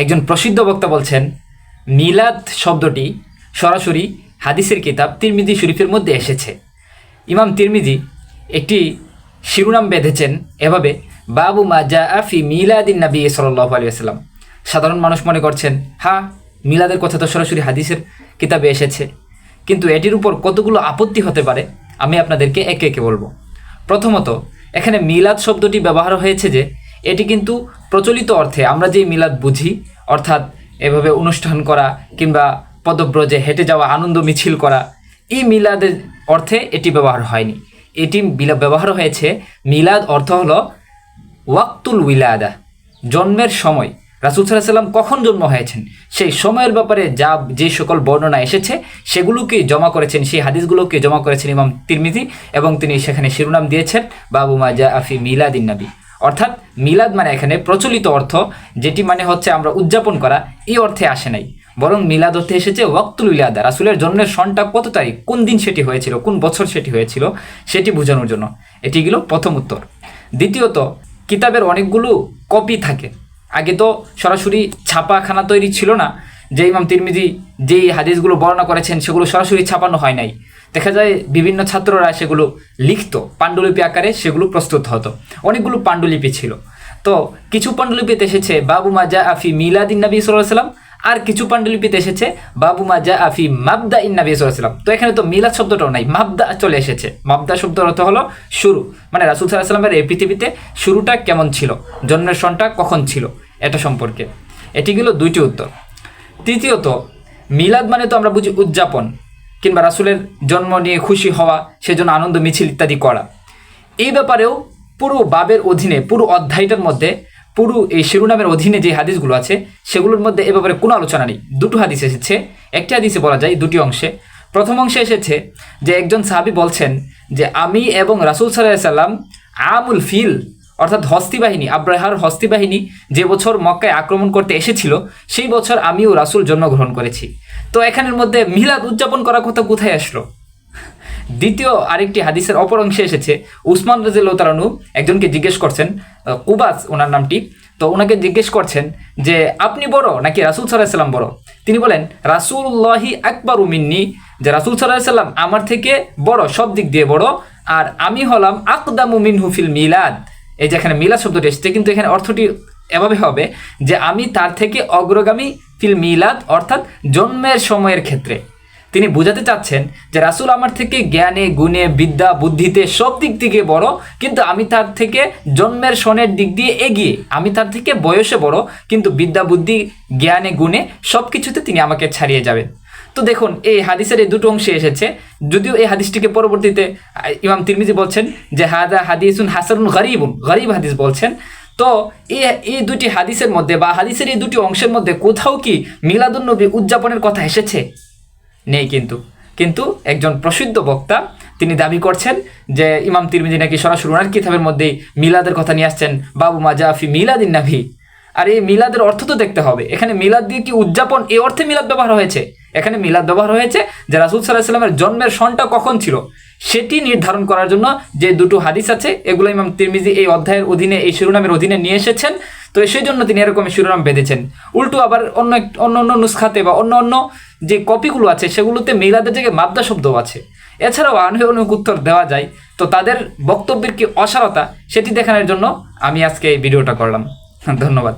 একজন প্রসিদ্ধ বক্তা বলছেন, মিলাদ শব্দটি সরাসরি হাদিসের কিতাব তিরমিজি শরীফের মধ্যে এসেছে। ইমাম তিরমিজি একটি শিরোনাম বেঁধেছেন এভাবে, বাবু মা জা আফি মিলাদিন নবী সাল্লাহ আলী আসসালাম সাধারণ মানুষ মনে করছেন হ্যাঁ মিলাদের কথা তো সরাসরি হাদিসের কিতাবে এসেছে। কিন্তু এটির উপর কতগুলো আপত্তি হতে পারে, আমি আপনাদেরকে একে একে বলব। প্রথমত, এখানে মিলাদ শব্দটি ব্যবহার হয়েছে যে এটি কিন্তু প্রচলিত অর্থে আমরা যে মিলাদ বুঝি, অর্থাৎ এভাবে অনুষ্ঠান করা কিংবা পদব্রজে হেঁটে যাওয়া, আনন্দ মিছিল করা, এই মিলাদের অর্থে এটি ব্যবহার হয়নি। এটি ব্যবহার হয়েছে, মিলাদ অর্থ হলো ওয়াক্তুল উইলাদা, জন্মের সময়। রাসুল সাল্লাম কখন জন্ম হয়েছেন? সেই সময়ের ব্যাপারে যা, যে সকল বর্ণনা এসেছে, সেগুলোকে জমা করেছেন, সেই হাদিসগুলোকে জমা করেছেন ইমাম তিরমিজি এবং তিনি সেখানে শিরোনাম দিয়েছেন, বাবু মাজা আফি মিলাদিন নবী। অর্থাৎ মিলাদ মানে এখানে প্রচলিত অর্থ, যেটি মানে হচ্ছে আমরা উদযাপন করা, এই অর্থে আসে নাই। বরং মিলাদ অর্থে এসেছে ওয়াক্তুল ইলাদা রাসুলের জন্মের সনটা কত তারিখ কোন দিন সেটি হয়েছিল, কোন বছর সেটি হয়েছিল, সেটি বোঝানোর জন্য। এটি গেল প্রথম উত্তর। দ্বিতীয়ত, কিতাবের অনেকগুলো কপি থাকে। আগে তো সরাসরি ছাপাখানা তৈরি ছিল না যে ইমাম তিরমিজি যেই হাদিসগুলো বর্ণনা করেছেন, সেগুলো সরাসরি ছাপানো হয় নাই। দেখা যায় বিভিন্ন ছাত্ররা সেগুলো লিখতো, পাণ্ডুলিপি আকারে সেগুলো প্রস্তুত হতো। অনেকগুলো পাণ্ডুলিপি ছিল। তো কিছু পাণ্ডুলিপিতে এসেছে, বাবু মাজা আফি মিলাদিন নবী সাল্লাম আর কিছু পাণ্ডুলিপিতে এসেছে, বাবু মাজা আফি মাবদা ইন নবী সাল্লাম তো এখানে তো মিলাদ শব্দটাও নাই, মাবদা চলে এসেছে। মাবদা শব্দের অর্থ হলো শুরু। মানে রাসুল সাল্লাহ সাল্লামের এই পৃথিবীতে শুরুটা কেমন ছিল? জন্মের সনটা কখন ছিল? এটা সম্পর্কে। এটি গেল দুইটি উত্তর। তৃতীয়ত, মিলাদ মানে তো আমরা বুঝি উদযাপন, কিংবা রাসুলের জন্ম নিয়ে খুশি হওয়া, সেজন্য আনন্দ, মিছিল ইত্যাদি করা। এই ব্যাপারেও পুরো বাবের অধীনে, পুরো অধ্যায়টার মধ্যে, পুরো এই শিরোনামের অধীনে যে হাদিসগুলো আছে, সেগুলোর মধ্যে এ ব্যাপারে কোনো আলোচনা নেই। দুটো হাদিস এসেছে, একটি হাদিসে বলা যায় দুটি অংশে। প্রথম অংশে এসেছে যে একজন সাহাবি বলছেন যে, আমি এবং রাসুল সাল্লাহ সাল্লাম আমুল ফিল অর্থাৎ হস্তি বাহিনী, আব্রাহার হস্তি বাহিনী যে বছর মক্কায় আক্রমণ করতে এসেছিল, সেই বছর আমিও রাসুল জন্মগ্রহণ করেছি। তো এখানের মধ্যে মিলাদ উদযাপন করার কথা কোথায় আসলো? দ্বিতীয় আরেকটি হাদিসের অপর অংশে এসেছে, উসমান রাজিল তালানু একজনকে জিজ্ঞেস করছেন কুবাস ওনার নামটি, তো ওনাকে জিজ্ঞেস করছেন যে, আপনি বড় নাকি রাসুল সাল্লাম বড়? তিনি বলেন রাসুল্লাহি আকবর উমিন্নি যে রাসুল সাল্লাম আমার থেকে বড়, সব দিক দিয়ে বড়, আর আমি হলাম আকদাম উমিন হুফিল মিলাদ। এই যে এখানে মিলাদ শব্দটি এসেছে, কিন্তু এখানে অর্থটি এভাবে হবে যে আমি তার থেকে অগ্রগামী ফিল মিলাদ, অর্থাৎ জন্মের সময়ের ক্ষেত্রে। তিনি বোঝাতে চাচ্ছেন যে রাসুল আমার থেকে জ্ঞানে, গুণে, বিদ্যা, বুদ্ধিতে সব দিক থেকে বড়, কিন্তু আমি তার থেকে জন্মের সনের দিক দিয়ে এগিয়ে, আমি তার থেকে বয়সে বড়, কিন্তু বিদ্যা, বুদ্ধি, জ্ঞানে, গুণে সব কিছুতে তিনি আমাকে ছাড়িয়ে যাবেন। তো দেখুন, এই হাদিসের এই দুটো অংশে এসেছে। যদিও এই হাদিসটিকে পরবর্তীতে ইমাম তিরমিজি বলছেন যে, হাদা হাদিসুন হাসানুন গরিবুন গরিব হাদিস বলছেন। তো এই এই দুটি হাদিসের মধ্যে বা হাদিসের এই দুটি অংশের মধ্যে কোথাও কি মিলাদুন্নবী উদযাপনের কথা এসেছে? নেই কিন্তু। কিন্তু একজন প্রসিদ্ধ বক্তা, তিনি দাবি করছেন যে, ইমাম তিরমিজি নাকি সরাসরি ওনার কিতাবের মধ্যেই মিলাদের কথা নিয়ে আসছেন, বাবু মাজাফি মিলাদিন নাভি আর এই মিলাদের অর্থ তো দেখতে হবে। এখানে মিলাদ দিয়ে কি উদযাপন, এই অর্থে মিলাদ ব্যবহার হয়েছে? এখানে মিলাদ ব্যবহার হয়েছে, যে রাসুল সাল্লাহ সাল্লামের জন্মের সনটা কখন ছিল, সেটি নির্ধারণ করার জন্য যে দুটো হাদিস আছে, এগুলো ইমাম তিরমিজি এই অধ্যায়ের অধীনে, এই শিরোনামের অধীনে নিয়ে এসেছেন। তো সেই জন্য তিনি এরকম শিরোনাম বেঁধেছেন। উল্টো আবার অন্য অন্য অন্য নুসখাতে বা অন্য অন্য যে কপিগুলো আছে, সেগুলোতে মিলাদের জায়গায় মাদ্দা শব্দও আছে। এছাড়াও আনহে অনেক উত্তর দেওয়া যায়। তো তাদের বক্তব্যের কি অসারতা, সেটি দেখানোর জন্য আমি আজকে এই ভিডিওটা করলাম। ধন্যবাদ।